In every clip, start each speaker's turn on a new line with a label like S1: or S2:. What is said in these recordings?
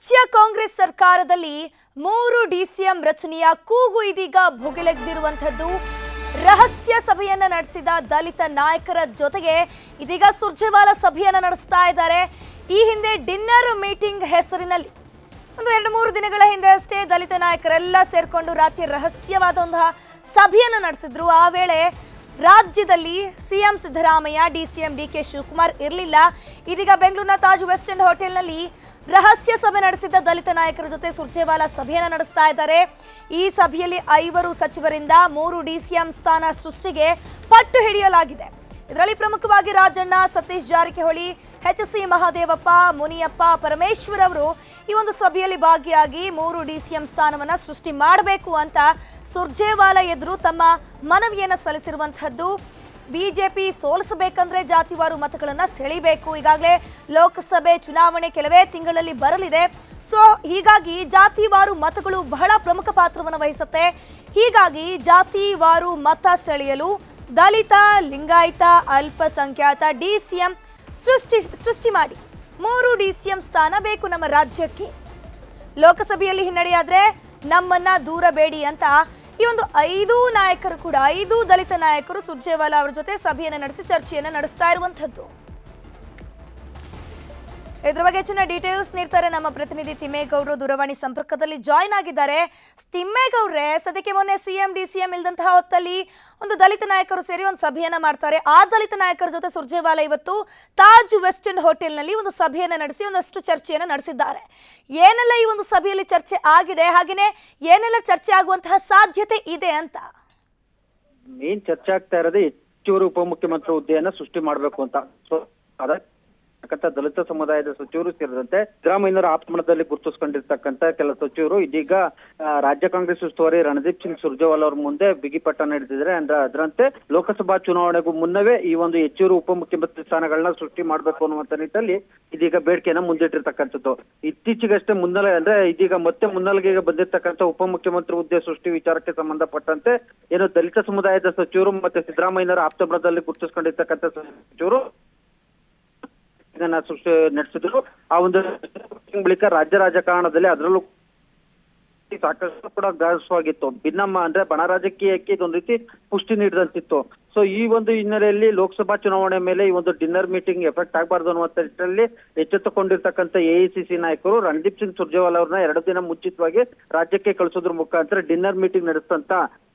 S1: ರಾಜ್ಯ ಕಾಂಗ್ರೆಸ್ ಸರ್ಕಾರದಲ್ಲಿ ಮೂರು ಡಿಸಿಎಂ ರಚನೆಯ ಕೂಗು ಇದೀಗ ಭುಗಿಲೆಗ್ದಿರುವಂಥದ್ದು. ರಹಸ್ಯ ಸಭೆಯನ್ನ ನಡೆಸಿದ ದಲಿತ ನಾಯಕರ ಜೊತೆಗೆ ಇದೀಗ ಸುರ್ಜೇವಾಲ ಸಭೆಯನ್ನ ನಡೆಸ್ತಾ ಇದ್ದಾರೆ. ಈ ಹಿಂದೆ ಡಿನ್ನರ್ ಮೀಟಿಂಗ್ ಹೆಸರಿನಲ್ಲಿ ಒಂದು ಎರಡು ಮೂರು ದಿನಗಳ ಹಿಂದೆ ಅಷ್ಟೇ ದಲಿತ ನಾಯಕರೆಲ್ಲ ಸೇರ್ಕೊಂಡು ರಾತ್ರಿ ರಹಸ್ಯವಾದ ಒಂದು ಸಭೆಯನ್ನು ನಡೆಸಿದ್ರು. ಆ ವೇಳೆ ರಾಜ್ಯದಲ್ಲಿ CM Siddaramaiah DCM D K Shivakumar ಇರಲಿಲ್ಲ. ಇದೀಗ ಬೆಂಗಳೂರಿನ ತಾಜ್ ವೆಸ್ಟ್ ಎಂಡ್ ಹೋಟೆಲ್ನಲ್ಲಿ ರಹಸ್ಯ ಸಭೆ ನಡೆಸಿದ್ದ ದಲಿತ ನಾಯಕರ ಜೊತೆ ಸುರ್ಜೇವಾಲಾ ಸಭೆಯನ್ನು ನಡೆಸ್ತಾ ಇದ್ದಾರೆ. ಈ ಸಭೆಯಲ್ಲಿ ಐವರು ಸಚಿವರಿಂದ ಮೂರು ಡಿಸಿಎಂ ಸ್ಥಾನ ಸೃಷ್ಟಿಗೆ ಪಟ್ಟು ಹಿಡಿಯಲಾಗಿದೆ. ಇದರಲ್ಲಿ ಪ್ರಮುಖವಾಗಿ ರಾಜಣ್ಣ, ಸತೀಶ್ ಜಾರಕಿಹೊಳಿ, ಎಚ್ ಸಿ ಮಹಾದೇವಪ್ಪ, ಮುನಿಯಪ್ಪ, ಪರಮೇಶ್ವರ್ ಅವರು ಈ ಒಂದು ಸಭೆಯಲ್ಲಿ ಭಾಗಿಯಾಗಿ ಮೂರು ಡಿಸಿಎಂ ಸ್ಥಾನವನ್ನು ಸೃಷ್ಟಿ ಮಾಡಬೇಕು ಅಂತ ಸುರ್ಜೇವಾಲ ಎದುರು ತಮ್ಮ ಮನವಿಯನ್ನು ಸಲ್ಲಿಸಿರುವಂಥದ್ದು. ಬಿಜೆಪಿ ಸೋಲಿಸಬೇಕಂದ್ರೆ ಜಾತಿವಾರು ಮತಗಳನ್ನು ಸೆಳಿಬೇಕು. ಈಗಾಗಲೇ ಲೋಕಸಭೆ ಚುನಾವಣೆ ಕೆಲವೇ ತಿಂಗಳಲ್ಲಿ ಬರಲಿದೆ. ಸೊ, ಹೀಗಾಗಿ ಜಾತಿವಾರು ಮತಗಳು ಬಹಳ ಪ್ರಮುಖ ಪಾತ್ರವನ್ನು ವಹಿಸುತ್ತೆ. ಹೀಗಾಗಿ ಜಾತಿವಾರು ಮತ ಸೆಳೆಯಲು ದಲಿತ, ಲಿಂಗಾಯತ, ಅಲ್ಪಸಂಖ್ಯಾತ ಡಿ ಸಿ ಎಂ ಸೃಷ್ಟಿ ಸೃಷ್ಟಿ ಮಾಡಿ. ಮೂರು ಡಿ ಸಿ ಎಂ ಸ್ಥಾನ ಬೇಕು ನಮ್ಮ ರಾಜ್ಯಕ್ಕೆ. ಲೋಕಸಭೆಯಲ್ಲಿ ಹಿನ್ನಡೆಯಾದ್ರೆ ನಮ್ಮನ್ನ ದೂರ ಬೇಡಿ ಅಂತ ಈ ಒಂದು ಐದು ನಾಯಕರು ಕೂಡ, ಐದು ದಲಿತ ನಾಯಕರು ಸುರ್ಜೇವಾಲಾ ಅವರ ಜೊತೆ ಸಭೆಯನ್ನು ನಡೆಸಿ ಚರ್ಚೆಯನ್ನು ನಡೆಸ್ತಾ ಇರುವಂಥದ್ದು. ಇದ್ರ ಬಗ್ಗೆ ಹೆಚ್ಚಿನ ಡೀಟೇಲ್ಸ್ ನೀಡ್ತಾರೆ ನಮ್ಮ ಪ್ರತಿನಿಧಿ ತಿಮ್ಮೇಗೌಡರು. ದೂರವಾಣಿ ಸಂಪರ್ಕದಲ್ಲಿ ಜಾಯ್ನ್ ಆಗಿದ್ದಾರೆ. ತಿಮ್ಮೇಗೌಡ್ರೆ, ಸದ್ಯಕ್ಕೆ ಮೊನ್ನೆ ಸಿಎಂ ಡಿ ಸಿಎಂ ಇಲ್ದಂತಹ ಹೊತ್ತಲ್ಲಿ ಒಂದು ದಲಿತ ನಾಯಕರು ಸೇರಿ ಒಂದು ಸಭೆಯನ್ನ ಮಾಡ್ತಾರೆ. ಆ ದಲಿತ ನಾಯಕರ ಜೊತೆ ಸುರ್ಜೇವಾಲಾ ಇವತ್ತು ತಾಜ್ ವೆಸ್ಟರ್ನ್ ಹೋಟೆಲ್ನಲ್ಲಿ ಒಂದು ಸಭೆಯನ್ನ ನಡೆಸಿ ಒಂದಷ್ಟು ಚರ್ಚೆಯನ್ನು ನಡೆಸಿದ್ದಾರೆ. ಏನೆಲ್ಲ ಈ ಒಂದು ಸಭೆಯಲ್ಲಿ ಚರ್ಚೆ ಆಗಿದೆ? ಹಾಗೆಯೇ ಏನೆಲ್ಲ ಚರ್ಚೆ ಆಗುವಂತಹ ಸಾಧ್ಯತೆ ಇದೆ ಅಂತ?
S2: ಮೇನ್ ಚರ್ಚೆ ಆಗ್ತಾ ಇರೋದೇ ಹೆಚ್ಚುವರಿ ಉಪಮುಖ್ಯಮಂತ್ರಿ ಹುದ್ದೆಯನ್ನ ಸೃಷ್ಟಿ ಮಾಡಬೇಕು ಅಂತ. ಅದಕ್ಕಂತ ದಲಿತ ಸಮುದಾಯದ ಸಚಿವರು ಸೇರಿದಂತೆ ಸಿದ್ದರಾಮಯ್ಯನವರ ಆಪ್ತಮಣದಲ್ಲಿ ಗುರುತಿಸ್ಕೊಂಡಿರ್ತಕ್ಕಂತ ಕೆಲ ಸಚಿವರು. ಇದೀಗ ರಾಜ್ಯ ಕಾಂಗ್ರೆಸ್ ಉಸ್ತುವಾರಿ ರಣದೀಪ್ ಸಿಂಗ್ ಸುರ್ಜೇವಾಲ್ ಅವರ ಮುಂದೆ ಬಿಗಿಪಟ್ಟ ನಡೆದಿದ್ದಾರೆ ಅಂದ್ರೆ ಅದರಂತೆ ಲೋಕಸಭಾ ಚುನಾವಣೆಗೂ ಮುನ್ನವೇ ಈ ಒಂದು ಹೆಚ್ಚುವರಿ ಉಪಮುಖ್ಯಮಂತ್ರಿ ಸ್ಥಾನಗಳನ್ನ ಸೃಷ್ಟಿ ಮಾಡಬೇಕು ಅನ್ನುವಂತ ನಿಟ್ಟಲ್ಲಿ ಇದೀಗ ಬೇಡಿಕೆಯನ್ನ ಮುಂದಿಟ್ಟಿರ್ತಕ್ಕಂಥದ್ದು. ಇತ್ತೀಚೆಗಷ್ಟೇ ಮುನ್ನೆಲೆ ಅಂದ್ರೆ ಇದೀಗ ಮತ್ತೆ ಮುನ್ನಲಿಗೆ ಬಂದಿರತಕ್ಕಂಥ ಉಪಮುಖ್ಯಮಂತ್ರಿ ಹುದ್ದೆ ಸೃಷ್ಟಿ ವಿಚಾರಕ್ಕೆ ಸಂಬಂಧಪಟ್ಟಂತೆ ಏನು ದಲಿತ ಸಮುದಾಯದ ಸಚಿವರು ಮತ್ತೆ ಸಿದ್ದರಾಮಯ್ಯನವರ ಆಪ್ತಬಲದಲ್ಲಿ ಗುರುತಿಸ್ಕೊಂಡಿರ್ತಕ್ಕಂಥ ಸಚಿವರು ಇದನ್ನ ಸೃಷ್ಟಿ ನಡೆಸಿದ್ರು. ಆ ಒಂದು ಬಳಿಕ ರಾಜ್ಯ ರಾಜಕಾರಣದಲ್ಲಿ ಅದರಲ್ಲೂ ಸಾಕಷ್ಟು ಕೂಡ ಗಾಸವಾಗಿತ್ತು ಭಿನ್ನಮ್ಮ ಅಂದ್ರೆ ಬಣ ರಾಜಕೀಯಕ್ಕೆ ಇದೊಂದು ರೀತಿ ಪುಷ್ಟಿ ನೀಡಿದಂತಿತ್ತು. ಸೊ ಈ ಒಂದು ಹಿನ್ನೆಲೆಯಲ್ಲಿ ಲೋಕಸಭಾ ಚುನಾವಣೆ ಮೇಲೆ ಈ ಒಂದು ಡಿನ್ನರ್ ಮೀಟಿಂಗ್ ಎಫೆಕ್ಟ್ ಆಗಬಾರ್ದು ಅನ್ನುವಂತ ನಿಟ್ಟಿನಲ್ಲಿ ಎಚ್ಚೆತ್ತುಕೊಂಡಿರ್ತಕ್ಕಂಥ ಎಐಸಿಸಿ ನಾಯಕರು ರಣದೀಪ್ ಸಿಂಗ್ ಸುರ್ಜೇವಾಲಾ ಅವ್ರನ್ನ ಎರಡು ದಿನ ಮುಂಚಿತವಾಗಿ ರಾಜ್ಯಕ್ಕೆ ಕಳಿಸೋದ್ರ ಮುಖಾಂತರ ಡಿನ್ನರ್ ಮೀಟಿಂಗ್ ನಡೆಸಿದಂತ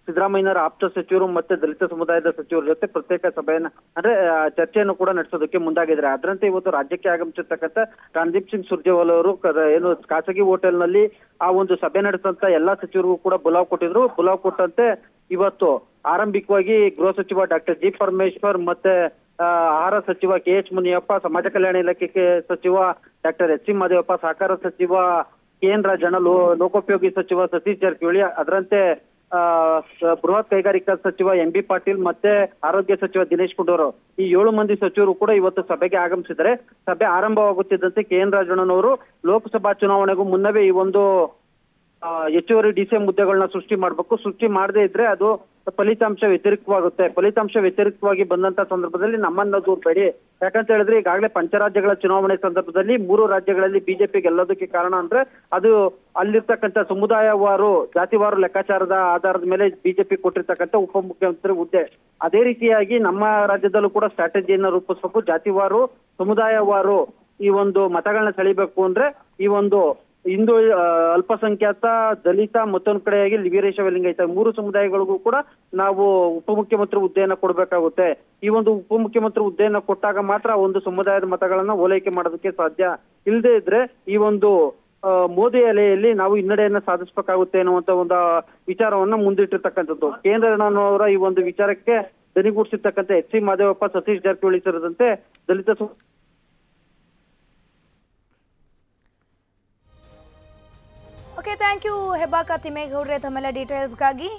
S2: ಸಿದ್ದರಾಮಯ್ಯನವರ ಆಪ್ತ ಸಚಿವರು ಮತ್ತೆ ದಲಿತ ಸಮುದಾಯದ ಸಚಿವರ ಜೊತೆ ಪ್ರತ್ಯೇಕ ಸಭೆಯನ್ನ, ಅಂದ್ರೆ ಚರ್ಚೆಯನ್ನು ಕೂಡ ನಡೆಸೋದಕ್ಕೆ ಮುಂದಾಗಿದ್ದಾರೆ. ಅದರಂತೆ ಇವತ್ತು ರಾಜ್ಯಕ್ಕೆ ಆಗಮಿಸಿರ್ತಕ್ಕಂಥ ರಣದೀಪ್ ಸಿಂಗ್ ಸುರ್ಜೇವಾಲಾ ಅವರು ಏನು ಖಾಸಗಿ ಹೋಟೆಲ್ನಲ್ಲಿ ಆ ಒಂದು ಸಭೆ ನಡೆಸಿದಂತ ಎಲ್ಲಾ ಸಚಿವರಿಗೂ ಕೂಡ ಬುಲಾವ್ ಕೊಟ್ಟಿದ್ರು. ಬುಲಾವ್ ಕೊಟ್ಟಂತೆ ಇವತ್ತು ಆರಂಭಿಕವಾಗಿ ಗೃಹ ಸಚಿವ ಡಾಕ್ಟರ್ ಜಿ ಪರಮೇಶ್ವರ್ ಮತ್ತೆ ಆಹಾರ ಸಚಿವ ಕೆ ಎಚ್ ಮುನಿಯಪ್ಪ, ಸಮಾಜ ಕಲ್ಯಾಣ ಇಲಾಖೆ ಸಚಿವ ಡಾಕ್ಟರ್ ಎಚ್ ಸಿ ಮಹದೇವಪ್ಪ ಸಹಕಾರ ಸಚಿವ ಕೆ ಎನ್ ರಾಜಣ್ಣ, ಲೋ, ಲೋಕೋಪಯೋಗಿ ಸಚಿವ ಸತೀಶ್ ಜಾರಕಿಹೊಳಿ, ಅದರಂತೆ ಬೃಹತ್ ಕೈಗಾರಿಕಾ ಸಚಿವ ಎಂ ಬಿ ಪಾಟೀಲ್ ಮತ್ತೆ ಆರೋಗ್ಯ ಸಚಿವ ದಿನೇಶ್ ಗುಂಡೂರು. ಈ ಏಳು ಮಂದಿ ಸಚಿವರು ಕೂಡ ಇವತ್ತು ಸಭೆಗೆ ಆಗಮಿಸಿದರೆ ಸಭೆ ಆರಂಭವಾಗುತ್ತಿದ್ದಂತೆ ಕೆ ಎನ್ ರಾಜಣ್ಣನವರು ಲೋಕಸಭಾ ಚುನಾವಣೆಗೂ ಮುನ್ನವೇ ಈ ಒಂದು ಹೆಚ್ಚುವರಿ ಡಿಸಿಎಂ ಹುದ್ದೆಗಳನ್ನ ಸೃಷ್ಟಿ ಮಾಡಬೇಕು. ಸೃಷ್ಟಿ ಮಾಡದೇ ಇದ್ರೆ ಅದು ಫಲಿತಾಂಶ ವ್ಯತಿರಿಕ್ತವಾಗುತ್ತೆ. ಫಲಿತಾಂಶ ವ್ಯತಿರಿಕ್ತವಾಗಿ ಬಂದಂತ ಸಂದರ್ಭದಲ್ಲಿ ನಮ್ಮನ್ನ ದೂರಬೇಡಿ. ಯಾಕಂತ ಹೇಳಿದ್ರೆ ಈಗಾಗಲೇ ಪಂಚರಾಜ್ಯಗಳ ಚುನಾವಣೆ ಸಂದರ್ಭದಲ್ಲಿ ಮೂರು ರಾಜ್ಯಗಳಲ್ಲಿ ಬಿಜೆಪಿ ಗೆಲ್ಲೋದಕ್ಕೆ ಕಾರಣ ಅಂದ್ರೆ ಅದು ಅಲ್ಲಿರ್ತಕ್ಕಂಥ ಸಮುದಾಯವಾರು, ಜಾತಿವಾರು ಲೆಕ್ಕಾಚಾರದ ಆಧಾರದ ಮೇಲೆ ಬಿಜೆಪಿ ಕೊಟ್ಟಿರ್ತಕ್ಕಂಥ ಉಪಮುಖ್ಯಮಂತ್ರಿ ಹುದ್ದೆ. ಅದೇ ರೀತಿಯಾಗಿ ನಮ್ಮ ರಾಜ್ಯದಲ್ಲೂ ಕೂಡ ಸ್ಟ್ರಾಟಜಿಯನ್ನ ರೂಪಿಸಬೇಕು. ಜಾತಿವಾರು, ಸಮುದಾಯವಾರು ಈ ಒಂದು ಮತಗಳನ್ನ ಸೆಳಿಬೇಕು ಅಂದ್ರೆ ಈ ಒಂದು ಹಿಂದೂ ಅಲ್ಪಸಂಖ್ಯಾತ, ದಲಿತ ಮತ್ತೊಂದು ಕಡೆಯಾಗಿ ವೀರೇಶ ಲಿಂಗಾಯತ ಮೂರು ಸಮುದಾಯಗಳಿಗೂ ಕೂಡ ನಾವು ಉಪಮುಖ್ಯಮಂತ್ರಿ ಹುದ್ದೆಯನ್ನ ಕೊಡಬೇಕಾಗುತ್ತೆ. ಈ ಒಂದು ಉಪಮುಖ್ಯಮಂತ್ರಿ ಹುದ್ದೆಯನ್ನ ಕೊಟ್ಟಾಗ ಮಾತ್ರ ಒಂದು ಸಮುದಾಯದ ಮತಗಳನ್ನ ಓಲೈಕೆ ಮಾಡೋದಕ್ಕೆ ಸಾಧ್ಯ. ಇಲ್ಲದೆ ಇದ್ರೆ ಈ ಒಂದು ಮೋದಿ ಅಲೆಯಲ್ಲಿ ನಾವು ಹಿನ್ನಡೆಯನ್ನ ಸಾಧಿಸಬೇಕಾಗುತ್ತೆ ಅನ್ನುವಂತ ಒಂದು ವಿಚಾರವನ್ನ ಮುಂದಿಟ್ಟಿರ್ತಕ್ಕಂಥದ್ದು. ಕೇಂದ್ರನವರ ಈ ಒಂದು ವಿಚಾರಕ್ಕೆ ದನಿಗೂಡಿಸಿರ್ತಕ್ಕಂಥ ಎಚ್ ಸಿ ಮಾದೇವಪ್ಪ, ಸತೀಶ್ ಜಾರಕಿಹೊಳಿ ಸೇರಿದಂತೆ ದಲಿತ
S1: ಓಕೆ ಥ್ಯಾಂಕ್ ಯು ಹೆಬ್ಬಾಕ ತಿಮ್ಮೇಗೌಡ್ರೆ ತಮ್ಮೆಲ್ಲ ಡೀಟೇಲ್ಸ್ಗಾಗಿ